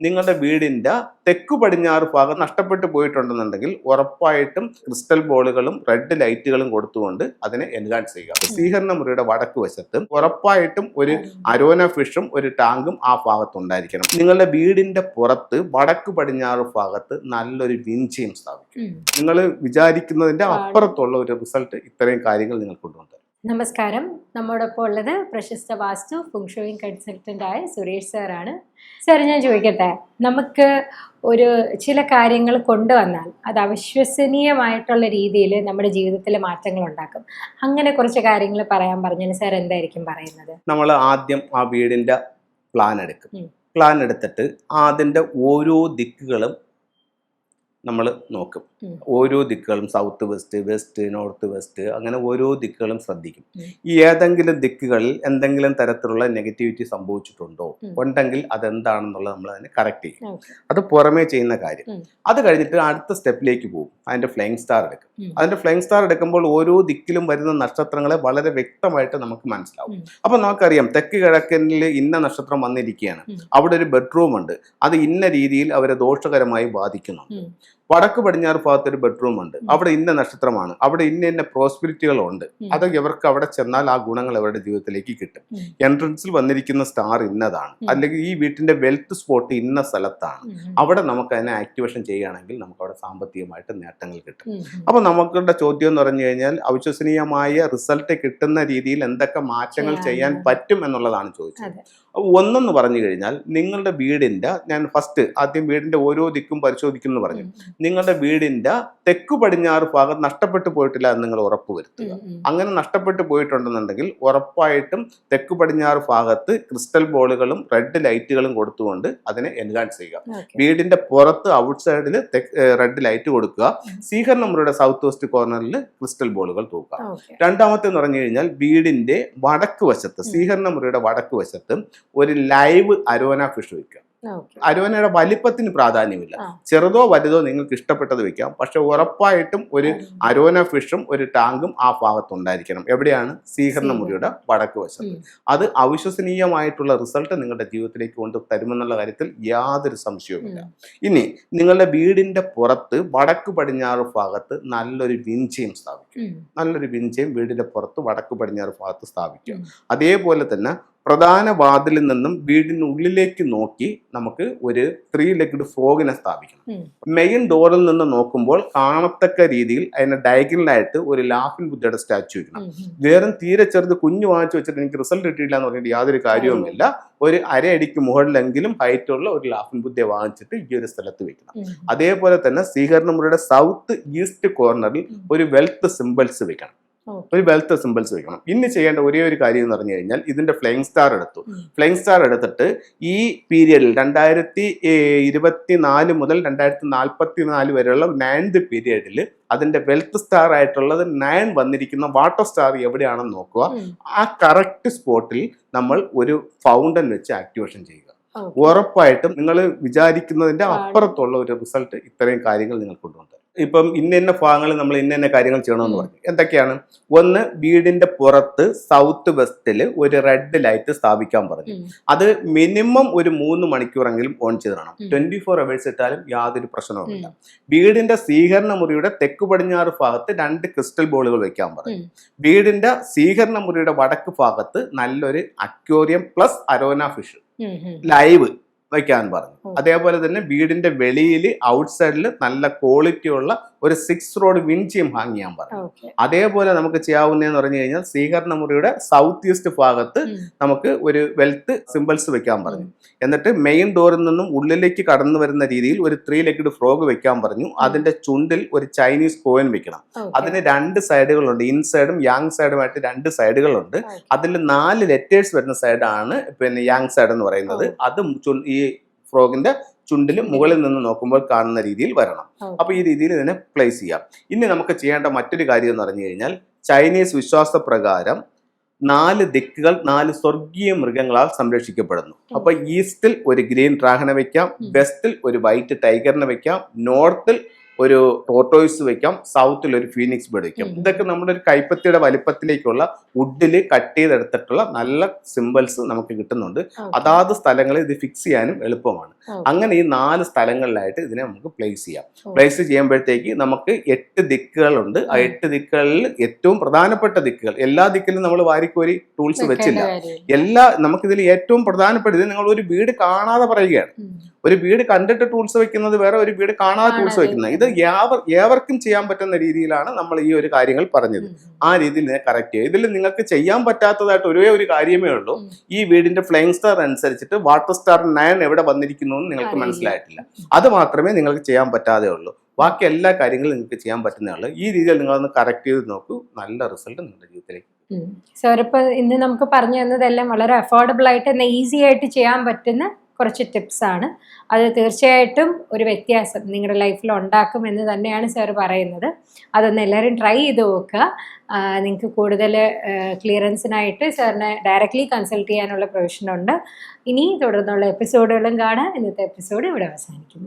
നിങ്ങളുടെ വീടിന്റെ തെക്കു പടിഞ്ഞാറ് ഭാഗം നഷ്ടപ്പെട്ടു പോയിട്ടുണ്ടെന്നുണ്ടെങ്കിൽ ഉറപ്പായിട്ടും ക്രിസ്റ്റൽ ബോളുകളും റെഡ് ലൈറ്റുകളും കൊടുത്തുകൊണ്ട് അതിനെ എൻഹാൻസ് ചെയ്യുക. സ്വീകരണ മുറിയുടെ വടക്ക് വശത്ത് ഉറപ്പായിട്ടും ഒരു അരോന ഫിഷും ഒരു ടാങ്കും ആ ഭാഗത്ത് ഉണ്ടായിരിക്കണം നിങ്ങളുടെ വീടിന്റെ പുറത്ത് വടക്ക് പടിഞ്ഞാറ് ഭാഗത്ത് നല്ലൊരു വിഞ്ചയം സ്ഥാപിക്കും. നിങ്ങൾ വിചാരിക്കുന്നതിന്റെ അപ്പുറത്തുള്ള ഒരു റിസൾട്ട് ഇത്രയും കാര്യങ്ങൾ നിങ്ങൾ കൊണ്ടുവന്നത് നമസ്കാരം. നമ്മോടൊപ്പം ഉള്ളത് പ്രശസ്ത വാസ്തു ഫുങ്ഷോയിങ് കൺസൾട്ടന്റായ സുരേഷ് സാറാണ്. സാർ ഞാൻ ചോദിക്കട്ടെ? നമുക്ക് ഒരു ചില കാര്യങ്ങൾ കൊണ്ടുവന്നാൽ അത് അവിശ്വസനീയമായിട്ടുള്ള രീതിയിൽ നമ്മുടെ ജീവിതത്തിൽ മാറ്റങ്ങൾ ഉണ്ടാക്കും. അങ്ങനെ കുറച്ച് കാര്യങ്ങൾ പറയാൻ പറഞ്ഞാൽ സാർ എന്തായിരിക്കും പറയുന്നത്? നമ്മൾ ആദ്യം ആ വീടിന്റെ പ്ലാൻ എടുക്കും. പ്ലാൻ എടുത്തിട്ട് അതിന്റെ ഓരോ ദിക്കുകളും നമ്മൾ നോക്കും. ഓരോ ദിക്കുകളും south west west north west അങ്ങനെ ഓരോ ദിക്കുകളും ശ്രദ്ധിക്കും. ഈ ഏതെങ്കിലും ദിക്കുകളിൽ എന്തെങ്കിലും തരത്തിലുള്ള നെഗറ്റിവിറ്റി സംഭവിച്ചിട്ടുണ്ടോ? ഉണ്ടെങ്കിൽ അതെന്താണെന്നുള്ളത് നമ്മൾ അതിനെ കറക്റ്റ് ചെയ്യും. അത് പുറമേ ചെയ്യുന്ന കാര്യം. അത് കഴിഞ്ഞിട്ട് അടുത്ത സ്റ്റെപ്പിലേക്ക് പോകും. അതിന്റെ ഫ്ലൈങ് സ്റ്റാർ എടുക്കും. അതിന്റെ ഫ്ലൈങ് സ്റ്റാർ എടുക്കുമ്പോൾ ഓരോ ദിക്കിലും വരുന്ന നക്ഷത്രങ്ങളെ വളരെ വ്യക്തമായിട്ട് നമുക്ക് മനസ്സിലാവും. അപ്പോൾ അപ്പൊ നമുക്കറിയാം തെക്ക് കിഴക്കനിൽ ഇന്ന നക്ഷത്രം വന്നിരിക്കുകയാണ്. അവിടെ ഒരു ബെഡ്റൂം ഉണ്ട്. അത് ഇന്ന രീതിയിൽ അവരെ ദോഷകരമായി ബാധിക്കുന്നുണ്ട്. വടക്ക് പടിഞ്ഞാറ് ഭാഗത്ത് ഒരു ബെഡ്റൂം ഉണ്ട് അവിടെ ഇന്ന നക്ഷത്രമാണ്. അവിടെ ഇന്ന ഇന്ന പ്രോസ്പിരിറ്റികളുണ്ട്. അത് ഇവർക്ക് അവിടെ ചെന്നാൽ ആ ഗുണങ്ങൾ അവരുടെ ജീവിതത്തിലേക്ക് കിട്ടും. എൻട്രൻസിൽ വന്നിരിക്കുന്ന സ്റ്റാർ ഇന്നതാണ്. അല്ലെങ്കിൽ ഈ വീട്ടിന്റെ വെൽത്ത് സ്പോട്ട് ഇന്ന സ്ഥലത്താണ്. അവിടെ നമുക്ക് അതിനെ ആക്ടിവേഷൻ ചെയ്യുകയാണെങ്കിൽ നമുക്ക് അവിടെ സാമ്പത്തികമായിട്ട് നേട്ടങ്ങൾ കിട്ടും. അപ്പൊ നമുക്കുള്ള ചോദ്യം എന്ന് പറഞ്ഞു കഴിഞ്ഞാൽ അവിശ്വസനീയമായ റിസൾട്ട് കിട്ടുന്ന രീതിയിൽ എന്തൊക്കെ മാറ്റങ്ങൾ ചെയ്യാൻ പറ്റും എന്നുള്ളതാണ് ചോദിച്ചത്. ഒന്നെന്ന് പറഞ്ഞു കഴിഞ്ഞാൽ നിങ്ങളുടെ വീടിന്റെ ഞാൻ ഫസ്റ്റ് ആദ്യം വീടിന്റെ ഓരോ ദിക്കും പരിശോധിക്കും എന്ന് പറഞ്ഞു. നിങ്ങളുടെ വീടിന്റെ തെക്കു പടിഞ്ഞാറ് ഭാഗം നഷ്ടപ്പെട്ടു പോയിട്ടില്ല എന്ന് നിങ്ങൾ ഉറപ്പുവരുത്തുക ഉം. ഉം. അങ്ങനെ നഷ്ടപ്പെട്ടു പോയിട്ടുണ്ടെന്നുണ്ടെങ്കിൽ ഉറപ്പായിട്ടും തെക്കു പടിഞ്ഞാറ് ഭാഗത്ത് ക്രിസ്റ്റൽ ബോളുകളും റെഡ് ലൈറ്റുകളും കൊടുത്തുകൊണ്ട് അതിനെ എൻഹാൻസ് ചെയ്യുക വീടിന്റെ പുറത്ത് ഔട്ട് സൈഡിൽ റെഡ് ലൈറ്റ് കൊടുക്കുക സീഹർ നമ്പറുടെ മുറിയുടെ സൗത്ത് വെസ്റ്റ് കോർണറിൽ ക്രിസ്റ്റൽ ബോളുകൾ തൂക്കുക. രണ്ടാമത്തെ എന്ന് പറഞ്ഞു കഴിഞ്ഞാൽ വീടിന്റെ വടക്ക് വശത്ത് സീഹർ നമ്പറുടെ മുറിയുടെ വടക്ക് വശത്ത് ഒരു ലൈവ് അരോന ഫിഷ് വെക്കുക ഓക്കെ. അരോനയുടെ വലിപ്പത്തിന് പ്രാധാന്യമില്ല. ചെറുതോ വലുതോ നിങ്ങൾക്ക് ഇഷ്ടപ്പെട്ടത് വെക്കാം. പക്ഷെ ഉറപ്പായിട്ടും ഒരു അരോന ഫിഷും ഒരു ടാങ്കും ആ ഭാഗത്ത് ഉണ്ടായിരിക്കണം. എവിടെയാണ്? സ്വീകരണ മുറിയുടെ വടക്ക് വശത്ത്. അത് അവിശ്വസനീയമായിട്ടുള്ള റിസൾട്ട് നിങ്ങളുടെ ജീവിതത്തിലേക്ക് കൊണ്ട് തരുമെന്നുള്ള കാര്യത്തിൽ യാതൊരു സംശയവുമില്ല. ഇനി നിങ്ങളുടെ വീടിന്റെ പുറത്ത് വടക്ക് പടിഞ്ഞാറ് ഭാഗത്ത് നല്ലൊരു വിഞ്ചയം സ്ഥാപിക്കും. നല്ലൊരു വിഞ്ചയും വീടിന്റെ പുറത്ത് വടക്ക് പടിഞ്ഞാറ് ഭാഗത്ത് സ്ഥാപിക്കുക. അതേപോലെ തന്നെ പ്രധാന വാതിലിൽ നിന്നും വീടിനുള്ളിലേക്ക് നോക്കി നമുക്ക് ഒരു ത്രീ ലെഗ്ഡ് ഫ്രോഗിനെ സ്ഥാപിക്കണം. മെയിൻ ഡോറിൽ നിന്ന് നോക്കുമ്പോൾ കാണത്തക്ക രീതിയിൽ അതിന്റെ ഡയഗണലായിട്ട് ഒരു ലാഫിൻ ബുദ്ധയുടെ സ്റ്റാച്ചു വെക്കണം. വേറും തീരെ ചെറുത് കുഞ്ഞു വാങ്ങിച്ചു വെച്ചിട്ട് എനിക്ക് റിസൾട്ട് കിട്ടിയില്ല എന്ന് പറഞ്ഞിട്ട് യാതൊരു കാര്യവുമില്ല. ഒരു അരയടിക്ക് മുകളിലെങ്കിലും ഹൈറ്റുള്ള ഒരു ലാഫിൻ ബുദ്ധിയെ വാങ്ങിച്ചിട്ട് ഈ ഒരു സ്ഥലത്ത് വെക്കണം അതേപോലെ തന്നെ സീകരണമുറയുടെ സൗത്ത് ഈസ്റ്റ് കോർണറിൽ ഒരു വെൽത്ത് സിമ്പിൾസ് വെക്കണം. ഒരു വെൽത്ത് സിമ്പിൾസ് വെക്കണം. ഇനി ചെയ്യേണ്ട ഒരേ ഒരു കാര്യം എന്ന് പറഞ്ഞു കഴിഞ്ഞാൽ ഇതിന്റെ ഫ്ലൈങ് സ്റ്റാർ എടുത്തു. ഫ്ലൈങ് സ്റ്റാർ എടുത്തിട്ട് ഈ പീരിയഡിൽ രണ്ടായിരത്തി ഇരുപത്തി നാല് മുതൽ രണ്ടായിരത്തി നാൽപ്പത്തി നാല് വരെയുള്ള നയൻത് പീരിയഡിൽ അതിന്റെ വെൽത്ത് സ്റ്റാർ ആയിട്ടുള്ളത് നയൻ വന്നിരിക്കുന്ന വാട്ടർ സ്റ്റാർ എവിടെയാണെന്ന് നോക്കുക. ആ കറക്റ്റ് സ്പോട്ടിൽ നമ്മൾ ഒരു ഫൗണ്ടൻ വെച്ച് ആക്ടിവേഷൻ ചെയ്യുക. ഉറപ്പായിട്ടും നിങ്ങൾ വിചാരിക്കുന്നതിന്റെ അപ്പുറത്തുള്ള ഒരു റിസൾട്ട് ഇത്രയും കാര്യങ്ങൾ നിങ്ങൾ കൊണ്ടുവന്നത് ഇപ്പം ഇന്ന ഇന്ന ഭാഗങ്ങളിൽ നമ്മൾ ഇന്ന ഇന്ന കാര്യങ്ങൾ ചെയ്യണമെന്ന്. പറഞ്ഞു. എന്തൊക്കെയാണ്? ഒന്ന് വീടിന്റെ പുറത്ത് സൗത്ത് വെസ്റ്റിൽ ഒരു റെഡ് ലൈറ്റ് സ്ഥാപിക്കാൻ പറഞ്ഞു. അത് മിനിമം ഒരു മൂന്ന് മണിക്കൂറെങ്കിലും ഓൺ ചെയ്തിടണം. ട്വന്റി ഫോർ അവേഴ്സ് ഇട്ടാലും യാതൊരു പ്രശ്നവുമില്ല. വീടിന്റെ സ്വീകരണ മുറിയുടെ തെക്ക് പടിഞ്ഞാറ് ഭാഗത്ത് രണ്ട് ക്രിസ്റ്റൽ ബോളുകൾ വെക്കാൻ പറഞ്ഞു. വീടിന്റെ സ്വീകരണ മുറിയുടെ വടക്ക് ഭാഗത്ത് നല്ലൊരു aquarium plus arowana fish. Live വയ്ക്കാൻ പറഞ്ഞു. അതേപോലെ തന്നെ വീടിന്റെ വെളിയിൽ ഔട്ട് സൈഡിൽ നല്ല ക്വാളിറ്റി ഉള്ള ഒരു സിക്സ് റോഡ് വിൻചിയും ഹാങ് ചെയ്യാൻ പറഞ്ഞു. അതേപോലെ നമുക്ക് ചെയ്യാവുന്നതെന്ന് പറഞ്ഞു കഴിഞ്ഞാൽ സ്വീകരണ മുറിയുടെ സൗത്ത് ഈസ്റ്റ് ഭാഗത്ത് നമുക്ക് ഒരു വെൽത്ത് സിമ്പിൾസ് വെക്കാൻ പറഞ്ഞു. എന്നിട്ട് മെയിൻ ഡോറിൽ നിന്നും ഉള്ളിലേക്ക് കടന്നു വരുന്ന രീതിയിൽ ഒരു ത്രീ ലെഗ്ഡ് ഫ്രോഗ് വെക്കാൻ പറഞ്ഞു. അതിന്റെ ചുണ്ടിൽ ഒരു ചൈനീസ് കോയിൻ വെക്കണം. അതിന് രണ്ട് സൈഡുകളുണ്ട് ഇൻസൈഡും യാങ് സൈഡുമായിട്ട് രണ്ട് സൈഡുകളുണ്ട് അതിൽ നാല് ലെറ്റേഴ്സ് വരുന്ന സൈഡാണ് പിന്നെ യാങ് സൈഡ് എന്ന് പറയുന്നത്. അത് ഈ ഫ്രോഗിന്റെ ചുണ്ടിൽ മുകളിൽ നിന്ന് നോക്കുമ്പോൾ കാണുന്ന രീതിയിൽ വരണം. അപ്പോൾ അപ്പൊ ഈ രീതിയിൽ ഇതിനെ പ്ലേസ് ചെയ്യാം. ഇനി നമുക്ക് ചെയ്യേണ്ട മറ്റൊരു കാര്യം എന്ന് പറഞ്ഞു കഴിഞ്ഞാൽ ചൈനീസ് വിശ്വാസ പ്രകാരം നാല് ദിക്കുകൾ നാല് സ്വർഗീയ മൃഗങ്ങളാൽ സംരക്ഷിക്കപ്പെടുന്നു. അപ്പൊ ഈസ്റ്റിൽ ഒരു ഗ്രീൻ ഡ്രാഗനെ വെക്കാം വെസ്റ്റിൽ ഒരു വൈറ്റ് ടൈഗറിനെ വെക്കാം നോർത്തിൽ ഒരു ടോട്ടോയ്സ് വെക്കാം സൗത്തിൽ ഒരു ഫീനിക്സ് ബേർഡ് വെക്കാം. ഇതൊക്കെ നമ്മുടെ ഒരു കൈപ്പത്തിയുടെ വലിപ്പത്തിലേക്കുള്ള വുഡിൽ കട്ട് ചെയ്തെടുത്തിട്ടുള്ള നല്ല സിമ്പിൾസ് നമുക്ക് കിട്ടുന്നുണ്ട്. അതാത് സ്ഥലങ്ങളിൽ ഇത് ഫിക്സ് ചെയ്യാനും എളുപ്പമാണ്. അങ്ങനെ ഈ നാല് സ്ഥലങ്ങളിലായിട്ട് ഇതിനെ നമുക്ക് പ്ലേസ് ചെയ്യാം. പ്ലേസ് ചെയ്യുമ്പോഴത്തേക്ക് നമുക്ക് എട്ട് ദിക്കുകളുണ്ട്. ആ എട്ട് ദിക്കുകളിൽ ഏറ്റവും പ്രധാനപ്പെട്ട ദിക്കുകൾ. എല്ലാ ദിക്കിലും നമ്മൾ വാരിക്കോരി ടൂൾസ് വെച്ചില്ല. എല്ലാ നമുക്കിതിൽ ഏറ്റവും പ്രധാനപ്പെട്ട ഇത് നിങ്ങൾ ഒരു വീട് കാണാതെ പറയുകയാണ്. ഒരു വീട് കണ്ടിട്ട് ടൂൾസ് വെക്കുന്നത് വേറെ ഒരു വീട് കാണാതെ ടൂൾസ് വെക്കുന്നത്. ഇത് ഏവർക്കും ചെയ്യാൻ പറ്റുന്ന രീതിയിലാണ് നമ്മൾ ഈ ഒരു കാര്യങ്ങൾ പറഞ്ഞത്. ആ രീതിയിൽ ഇതിനെ കറക്റ്റ് ചെയ്യുക. ഇതിൽ നിങ്ങൾക്ക് ചെയ്യാൻ പറ്റാത്തതായിട്ട് ഒരേ ഒരു കാര്യമേ ഉള്ളൂ. ഈ വീടിന്റെ ഫ്ലൈങ് സ്റ്റാർ അനുസരിച്ചിട്ട് വാട്ടർ സ്റ്റാർ നയൻ എവിടെ വന്നിരിക്കുന്നു എന്ന് നിങ്ങൾക്ക് മനസ്സിലായിട്ടില്ല. അത് മാത്രമേ നിങ്ങൾക്ക് ചെയ്യാൻ പറ്റാതെ ഉള്ളൂ. ബാക്കി എല്ലാ കാര്യങ്ങളും നിങ്ങൾക്ക് ചെയ്യാൻ പറ്റുന്നേ ഉള്ളൂ. ഈ രീതിയിൽ നിങ്ങൾ ഒന്ന് കറക്റ്റ് ചെയ്ത് നോക്കൂ. നല്ല റിസൾട്ട് നിങ്ങളുടെ ജീവിതത്തിലേക്ക്. സാർ ഇപ്പൊ ഇന്ന് നമുക്ക് പറഞ്ഞു തന്നതെല്ലാം വളരെ അഫോർഡബിൾ ആയിട്ട് ഈസി ആയിട്ട് ചെയ്യാൻ പറ്റുന്ന കുറച്ച് ടിപ്സാണ് അത് തീർച്ചയായിട്ടും ഒരു വ്യത്യാസം നിങ്ങളുടെ ലൈഫിൽ ഉണ്ടാക്കും എന്ന് തന്നെയാണ് സാർ പറയുന്നത്. അതൊന്ന് എല്ലാവരും ട്രൈ ചെയ്ത് നോക്കുക. നിങ്ങൾക്ക് കൂടുതൽ ക്ലിയറൻസിനായിട്ട് സാറിനെ ഡയറക്റ്റ്ലി കൺസൾട്ട് ചെയ്യാനുള്ള പ്രൊവിഷനുണ്ട് ഇനി തുടർന്നുള്ള എപ്പിസോഡുകളും കാണാൻ ഇന്നത്തെ എപ്പിസോഡ് ഇവിടെ അവസാനിക്കുന്നു.